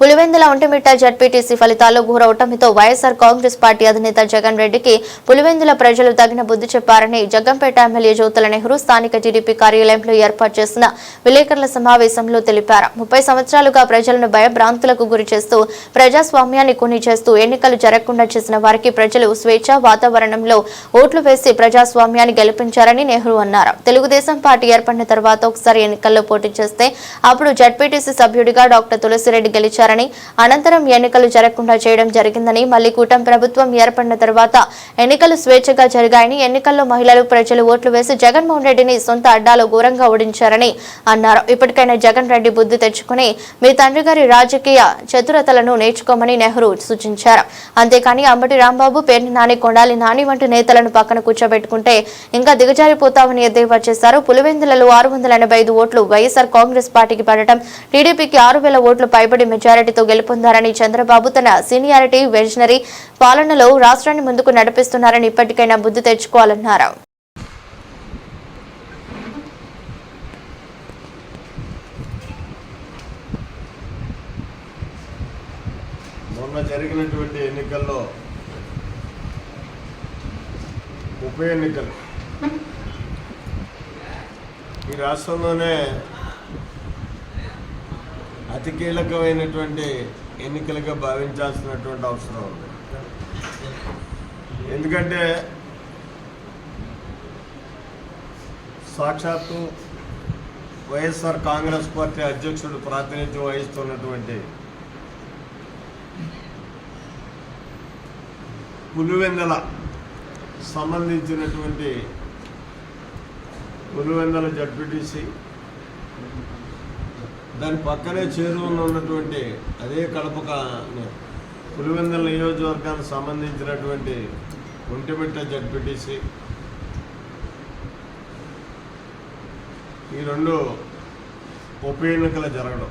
Pulivendula Vontimitta ZPTC ఫలితాల్లో ఘోర ఓటమితో YSR Congress party అధినేత జగన్ రెడ్డికి పులివెందుల ప్రజలు తగిన బుద్ధి చెప్పారని జగ్గంపేట ఎమ్మెల్యే జ్యోతుల నెహ్రూ స్థానిక టీడీపీ కార్యాలయంలో ఏర్పాటు చేసిన విలేకరుల సమావేశంలో తెలిపారు. ముప్పై సంవత్సరాలుగా ప్రజలను భయభ్రాంతులకు గురి చేస్తూ ప్రజాస్వామ్యాన్ని కొని చేస్తూ ఎన్నికలు జరగకుండా చేసిన వారికి ప్రజలు స్వేచ్ఛ వాతావరణంలో ఓట్లు వేసి ప్రజాస్వామ్యాన్ని గెలిపించారని నెహ్రూ అన్నారు. తెలుగుదేశం పార్టీ ఏర్పడిన తర్వాత ఒకసారి ఎన్నికల్లో పోటీ చేస్తే అప్పుడు జడ్పీటీసీ సభ్యుడిగా డాక్టర్ తులసిరెడ్డి చేశారని అనంతరం ఎన్నికలు జరగకుండా చేయడం జరిగిందని మళ్ళీ కూటమి ప్రభుత్వం ఏర్పడిన తర్వాత ఎన్నికలు స్వేచ్ఛగా జరిగాయని ఎన్నికల్లో మహిళలు ప్రజలు ఓట్లు వేసి జగన్మోహన్ రెడ్డిని సొంత అడ్డాలో ఘోరంగా ఓడించారని అన్నారు. ఇప్పటికైనా జగన్ రెడ్డి బుద్ధి తెచ్చుకుని మీ తండ్రి గారి రాజకీయ చతురతలను నేర్చుకోమని నెహ్రూ సూచించారు. అంతేకాని అంబటి రాంబాబు పేర్ని నాని కొండాలి నాని వంటి నేతలను పక్కన కూర్చోబెట్టుకుంటే ఇంకా దిగజారిపోతామని ఎద్దేవా చేశారు. పులివెందులలో ఆరు వందల ఎనభై ఐదు ఓట్లు వైఎస్ఆర్ కాంగ్రెస్ పార్టీకి పడటం టీడీపీకి ఆరు వేల ఓట్లు పైబడి మెజారిటీతో గెలుపొందారని చంద్రబాబు తన సీనియారిటీ విజనరీ పాలనలో రాష్ట్రాన్ని ముందుకు నడిపిస్తున్నారని ఇప్పటికైనా బుద్ధి తెచ్చుకోవాలన్నారు. మొన్న జరిగినటువంటి ఎన్నికల్లో ఉప ఎన్నికలు ఈ రాష్ట్రంలోనే అతి కీలకమైనటువంటి ఎన్నికలుగా భావించాల్సినటువంటి అవసరం ఉంది. ఎందుకంటే సాక్షాత్తు వైఎస్ఆర్ కాంగ్రెస్ పార్టీ అధ్యక్షుడు ప్రాతినిధ్యం వహిస్తున్నటువంటి పులివెందల సంబంధించినటువంటి పులివెందల జడ్పీటీసీ దాని పక్కనే చేరువలో ఉన్నటువంటి అదే కడపక కా- పులివెందల నియోజకవర్గానికి సంబంధించినటువంటి ఒంటిమిట్ట జడ్పీటీసీ. ఈ రెండు ఉప ఎన్నికలు జరగడం.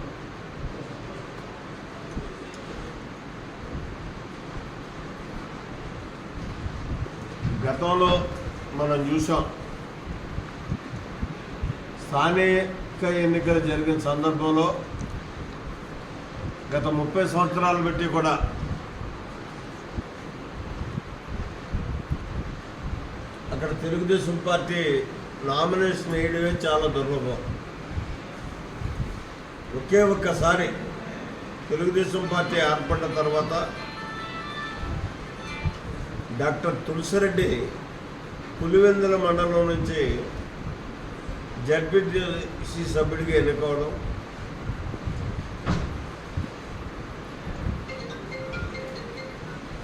గతంలో మనం చూసాం స్థానిక ఎన్నికలు జరిగిన సందర్భంలో గత ముప్పై సంవత్సరాలు బట్టి కూడా అక్కడ తెలుగుదేశం పార్టీ నామినేషన్ వేయడమే చాలా దుర్లభం. ఒకే ఒక్కసారి తెలుగుదేశం పార్టీ ఏర్పడిన తర్వాత డాక్టర్ తులసిరెడ్డి పులివెందుల మండలం నుంచి జడ్పీటీసీ సభ్యుడిగా ఎన్నుకోవడం.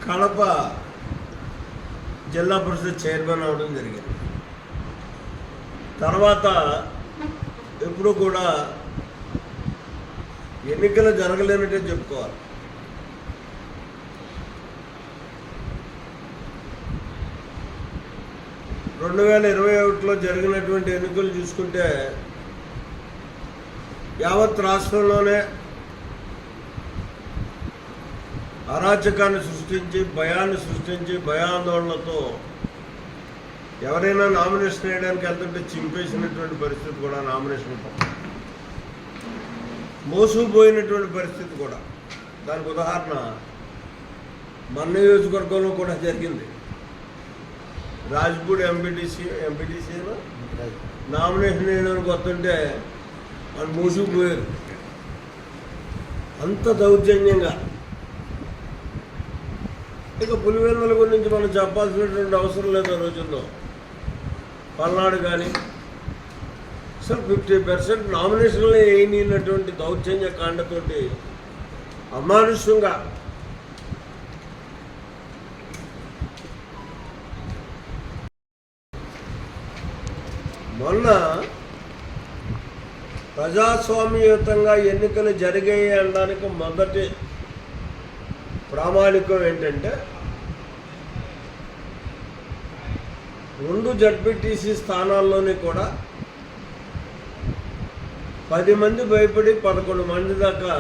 కడప జిల్లా పరిషత్ చైర్మన్ అవడం జరిగింది. తర్వాత ఎప్పుడు కూడా ఎన్నికలు జరగలేనట్టే చెప్పుకోవాలి. రెండు వేల ఇరవై ఒకటిలో జరిగినటువంటి ఎన్నికలు చూసుకుంటే యావత్ రాష్ట్రంలోనే అరాచకాన్ని సృష్టించి భయాన్ని సృష్టించి భయాందోళనతో ఎవరైనా నామినేషన్ వేయడానికి వెళ్తుంటే చింపేసినటువంటి పరిస్థితి కూడా నామినేషన్ మోసుకుపోయినటువంటి పరిస్థితి కూడా. దానికి ఉదాహరణ మన నియోజకవర్గంలో కూడా జరిగింది. రాజ్పూర్ ఎంపీటీసీ ఎంపీటీసీ నామినేషన్ వేయడానికి వస్తుంటే వాళ్ళు మూసుకుపోయారు. అంత దౌర్జన్యంగా. ఇక పులివెందుల గురించి మనం చెప్పాల్సినటువంటి అవసరం లేదు ఆ రోజుల్లో. పల్నాడు కానీ అసలు ఫిఫ్టీ పర్సెంట్ నామినేషన్లే వేయనటువంటి దౌర్జన్య కాండతోటి అమానుష్యంగా మొన్న ప్రజాస్వామ్యయుతంగా ఎన్నికలు జరిగాయి అనడానికి మొదటి ప్రామాణికం ఏంటంటే రెండు జడ్పీటీసీ స్థానాల్లోని కూడా పది మంది భయపడి పదకొండు మంది దాకా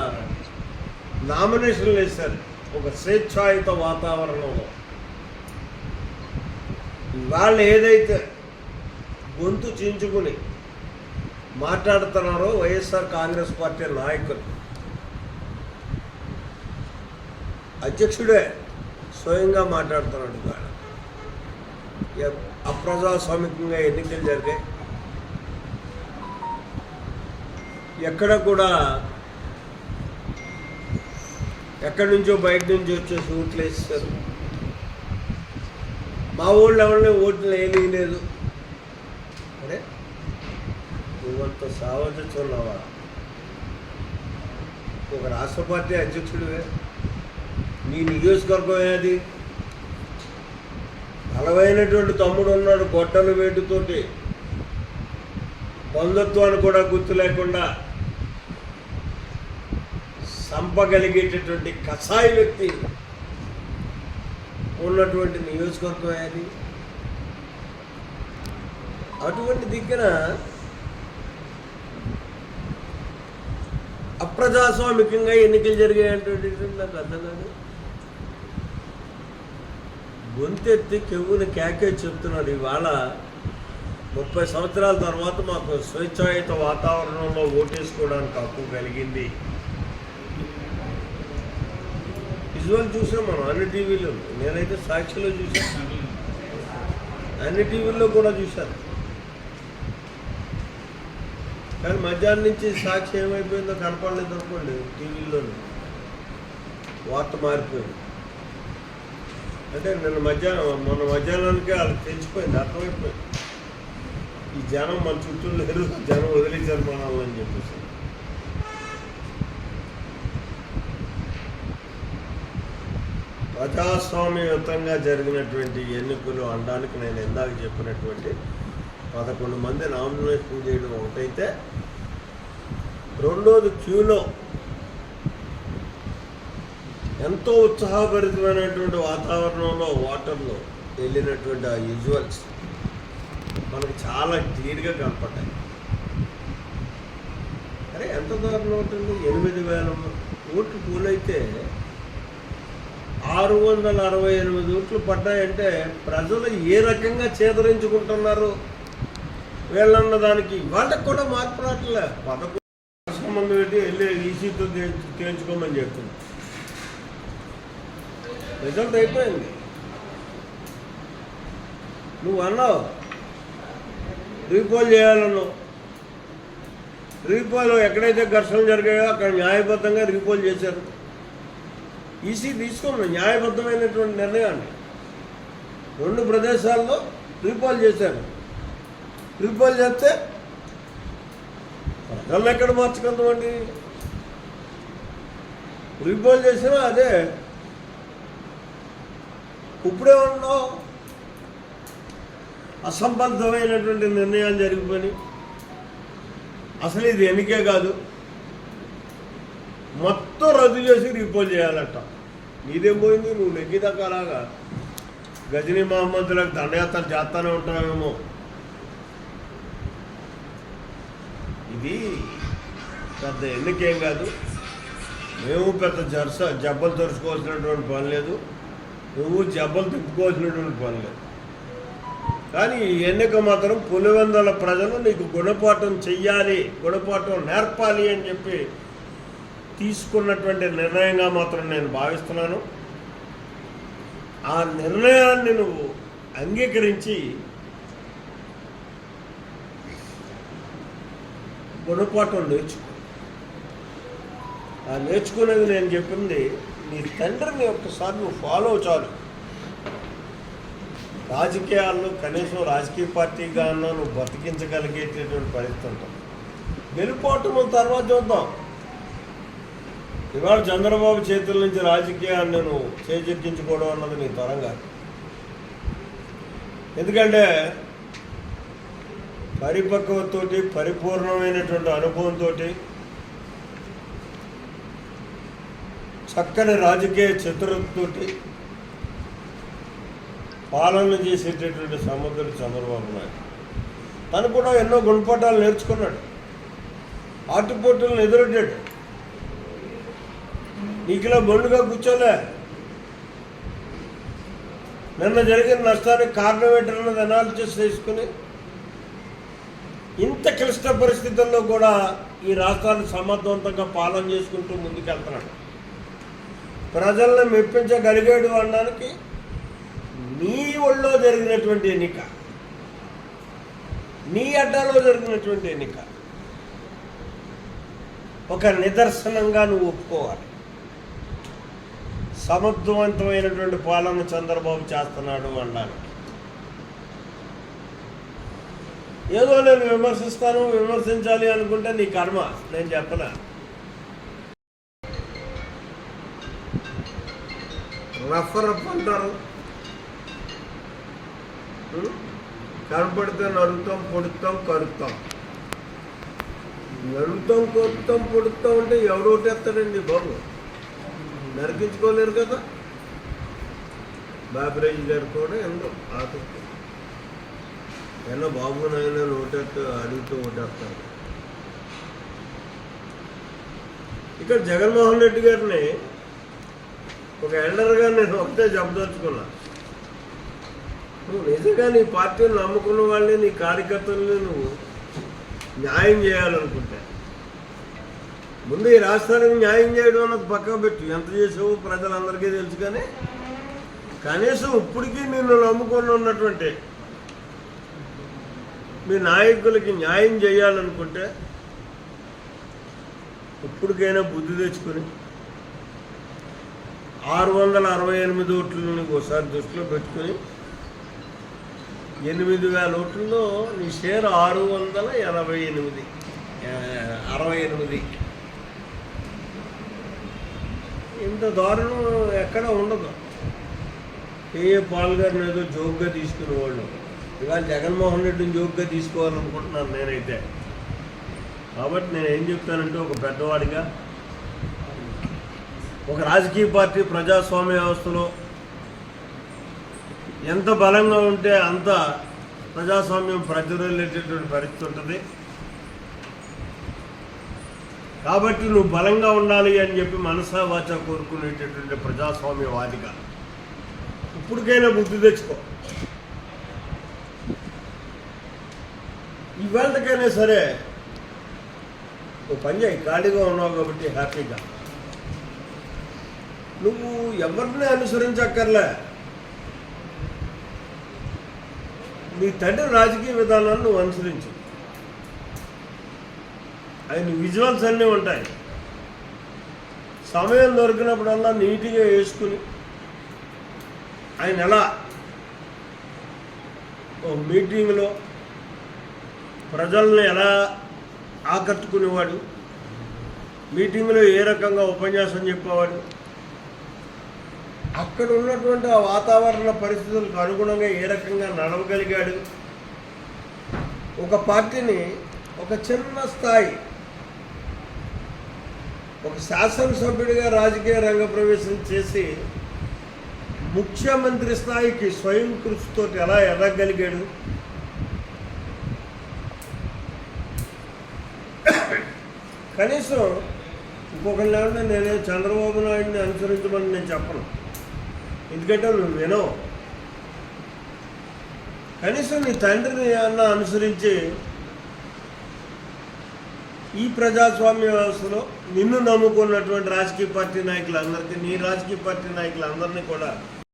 నామినేషన్లు వేశారు ఒక స్వేచ్ఛాయుత వాతావరణంలో. వాళ్ళు ఏదైతే గొంతు చించుకుని మాట్లాడుతున్నారు వైఎస్ఆర్ కాంగ్రెస్ పార్టీ నాయకులు. అధ్యక్షుడే స్వయంగా మాట్లాడుతున్నాడు ఇవాళ అప్రజాస్వామికంగా ఎన్నికలు జరిగాయి. ఎక్కడ కూడా ఎక్కడి నుంచో బయట నుంచి వచ్చేసి ఓట్లు వేస్తారు. మా ఊళ్ళో ఎవరిని ఓట్లు వేయలేదు. నువ్వంత సావచ్చున్నావా ఒక రాష్ట్ర పార్టీ అధ్యక్షుడివే. నీ నియోజకవర్గం ఏది? బలమైనటువంటి తమ్ముడు ఉన్నాడు గొట్టలు వేటుతోటి. బంధుత్వాన్ని కూడా గుర్తు లేకుండా సంపగలిగేటటువంటి కషాయ వ్యక్తి ఉన్నటువంటి నియోజకవర్గం అది అటువంటి దిక్కున అప్రజాస్వామికంగా ఎన్నికలు జరిగాయంటే నాకు అర్థం కాదు. గొంతెత్తి కెవ్వున కేకే చెప్తున్నాడు. ఇవాళ ముప్పై సంవత్సరాల తర్వాత మాకు స్వేచ్ఛాయుత వాతావరణంలో ఓటేసుకోవడానికి హక్కు కలిగింది. విజువల్ చూసాం మనం అన్ని టీవీలో నేనైతే సాక్షిలో చూసాను అన్ని టీవీల్లో కూడా చూశాను. కానీ మధ్యాహ్నం నుంచి సాక్షి ఏమైపోయిందో కనపడలేదు అనుకోండి టీవీలోనే. వార్త మారిపోయింది. అంటే నిన్న మధ్యాహ్నం మొన్న మధ్యాహ్నానికి వాళ్ళకి తెలిసిపోయింది అర్థమైపోయింది. ఈ జనం మన చుట్టూ లేరు జనం వదిలేశారు మనల్ని అని చెప్పేసి. ప్రజాస్వామ్యయుతంగా జరిగినటువంటి ఎన్నికలు అనడానికి నేను ఇందాక చెప్పినటువంటి పదకొండు మంది నామినేషన్ చేయడం ఒకటైతే రెండోది క్యూలో ఎంతో ఉత్సాహభరితమైనటువంటి వాతావరణంలో వాటర్లో వెళ్ళినటువంటి ఆ విజువల్స్ మనకు చాలా క్లియర్గా కనపడ్డాయి. అరే ఎంత దూరం ఉంటుంది ఎనిమిది వేల ఓట్లు పూలైతే ఆరు వందల అరవై ఎనిమిది ఓట్లు పడ్డాయంటే ప్రజలు ఏ రకంగా చేదరించుకుంటున్నారు? వీళ్ళన్న దానికి వాళ్ళకి కూడా మార్పు రావట్లే. పదకొండు సంబంధం పెట్టి వెళ్ళి ఈసీతో తేల్చుకోమని చెప్తుంది రిజల్ట్ అయిపోయింది. నువ్వు అన్నావు రీపోల్ చేయాలన్నావు. రీపోల్ ఎక్కడైతే ఘర్షణలు జరిగాయో అక్కడ న్యాయబద్ధంగా రీపోల్ చేశారు. ఈసీ తీసుకున్న న్యాయబద్ధమైనటువంటి నిర్ణయాన్ని. రెండు ప్రదేశాల్లో రీపోల్ చేశారు. రీపోల్ చేస్తే ప్రజలను ఎక్కడ మార్చగలమండి రిపేర్ చేసినా అదే. ఇప్పుడే ఉన్నావు అసంబద్ధమైనటువంటి నిర్ణయాలు జరిగిపోయి అసలు ఇది ఎన్నికే కాదు. మొత్తం రద్దు చేసి రీపోల్ చేయాలట. నీదేం పోయింది నువ్వు నెగ్గిదాకా అలాగా. గజనీ మహమ్మద్లకు దండయాత్ర చేస్తానే ఉంటావేమో. ఇది పెద్ద ఎన్నికేం కాదు. మేము పెద్ద జర్స జబ్బలు తెరుచుకోవాల్సినటువంటి పని లేదు. నువ్వు జబ్బలు తిప్పుకోవాల్సినటువంటి పని లేదు. కానీ ఈ ఎన్నిక మాత్రం పులివెందుల ప్రజలు నీకు గుణపాఠం చెయ్యాలి గుణపాఠం నేర్పాలి అని చెప్పి తీసుకున్నటువంటి నిర్ణయంగా మాత్రం నేను భావిస్తున్నాను. ఆ నిర్ణయాన్ని నువ్వు అంగీకరించి గుణపాఠం నేర్చుకో. ఆ నేర్చుకునేది నేను చెప్పింది నీ తండ్రిని ఒక్కసారి నువ్వు ఫాలో చాలు. రాజకీయాల్లో కనీసం రాజకీయ పార్టీగా అన్నా నువ్వు బతికించగలిగేటటువంటి పరిస్థితి ఉంటుంది. గెలుపోవటం తర్వాత చూద్దాం. ఇవాళ చంద్రబాబు చేతుల నుంచి రాజకీయాన్ని నువ్వు చేజెక్కించుకోవడం అన్నది నీ తరం ఎందుకంటే పరిపక్వతతోటి పరిపూర్ణమైనటువంటి అనుభవంతో చక్కని రాజకీయ చతురతతోటి పాలన చేసేటటువంటి సముద్రుడు చంద్రబాబు నాయుడు. తను కూడా ఎన్నో గుణపాఠాలు నేర్చుకున్నాడు. ఆటుపోటులను ఎదురొడ్డాడు. నీకులా బొండుగా కూర్చోలే. నిన్న జరిగిన నష్టానికి కారణం ఏంటన్నది అనాలిసిస్ చేసుకుని ఇంత క్లిష్ట పరిస్థితుల్లో కూడా ఈ రాష్ట్రాన్ని సమర్థవంతంగా పాలన చేసుకుంటూ ముందుకెళ్తున్నాడు. ప్రజలను మెప్పించగలిగాడు అనడానికి నీ ఒళ్ళో జరిగినటువంటి ఎన్నిక నీ అడ్డాలో జరిగినటువంటి ఎన్నిక ఒక నిదర్శనంగా నువ్వు ఒప్పుకోవాలి. సమర్థవంతమైనటువంటి పాలన చంద్రబాబు చేస్తున్నాడు అనడానికి ఏదో నేను విమర్శిస్తాను విమర్శించాలి అనుకుంటే నీ కర్మ. నేను చెప్పనా? రఫ్ రఫ్ అంటారు కనపడితే నరుతాం పొడుతాం కరుతాం. నరుతాం కొరుతాం పొడుతాం అంటే ఎవరు ఓటేస్తాడండి బాబు. నరికించుకోలేరు కదా. బాబురాజు గారు కూడా ఎంతో ఆసక్తి ఎన్నో బాబు నాయన ఓటెట్టు అడుగుతూ ఓటేస్తారు. ఇక్కడ జగన్మోహన్ రెడ్డి గారిని ఒక ఎల్డర్గా నేను ఒకటే చెప్పదలుచుకున్నా. నువ్వు నిజంగా నీ పార్టీని నమ్ముకున్న వాళ్ళని నీ కార్యకర్తల్ని నువ్వు న్యాయం చేయాలనుకుంటే. ముందు ఈ రాష్ట్రానికి న్యాయం చేయడం అన్నది పక్కన పెట్టు. ఎంత చేసావు ప్రజలందరికీ తెలుసు కానీ కనీసం ఇప్పటికీ నిన్ను నమ్ముకొని ఉన్నటువంటి మీ నాయకులకి న్యాయం చేయాలనుకుంటే ఇప్పటికైనా బుద్ధి తెచ్చుకొని ఆరు వందల అరవై ఎనిమిది ఓట్లను ఒకసారి దృష్టిలో పెట్టుకొని ఎనిమిది వేల ఓట్లలో నీ షేర్ ఆరు వందల ఎనభై ఎనిమిది అరవై ఎనిమిది. ఇంత దారుణం ఎక్కడ ఉండదు. ఏ పాల్ గారిని ఏదో జోక్గా తీసుకునే వాళ్ళు ఇవాళ జగన్మోహన్ రెడ్డిని జోక్గా తీసుకోవాలనుకుంటున్నాను నేనైతే. కాబట్టి నేను ఏం చెప్తానంటే ఒక పెద్దవాడిగా ఒక రాజకీయ పార్టీ ప్రజాస్వామ్య వ్యవస్థలో ఎంత బలంగా ఉంటే అంత ప్రజాస్వామ్యం ప్రజ్వరిల్లేటటువంటి పరిస్థితి ఉంటుంది. కాబట్టి నువ్వు బలంగా ఉండాలి అని చెప్పి మనసా వాచ కోరుకునేటటువంటి ప్రజాస్వామ్యవాదిగా. ఇప్పటికైనా బుద్ధి తెచ్చుకో. ఇవాళకైనా సరే ఓ పని చేయి ఖాళీగా ఉన్నావు కాబట్టి హ్యాపీగా. నువ్వు ఎవరిని అనుసరించక్కర్లే. నీ తండ్రి రాజకీయ విధానాన్ని నువ్వు అనుసరించు. ఆయన విజువల్స్ అన్నీ ఉంటాయి. సమయం దొరికినప్పుడల్లా నీట్గా వేసుకుని ఆయన ఎలా? ఓ మీటింగ్లో ప్రజల్ని ఎలా ఆకట్టుకునేవాడు? మీటింగ్లో ఏ రకంగా ఉపన్యాసం చెప్పేవాడు? అక్కడ ఉన్నటువంటి ఆ వాతావరణ పరిస్థితులకు అనుగుణంగా ఏ రకంగా నడవగలిగాడు? ఒక పార్టీని ఒక చిన్న స్థాయి ఒక శాసనసభ్యుడిగా రాజకీయ రంగ ప్రవేశం చేసి ముఖ్యమంత్రి స్థాయికి స్వయం కృషితో ఎలా ఎదగలిగాడు? కనీసం ఇంకొకళ్ళు నేనే చంద్రబాబు నాయుడిని అనుసరించమని నేను చెప్పను. ఎందుకంటే నువ్వు వినవు. కనీసం నీ తండ్రిని అన్న అనుసరించి ఈ ప్రజాస్వామ్య వ్యవస్థలో నిన్ను నమ్ముకున్నటువంటి రాజకీయ పార్టీ నాయకులందరికీ నీ రాజకీయ పార్టీ నాయకులందరినీ కూడా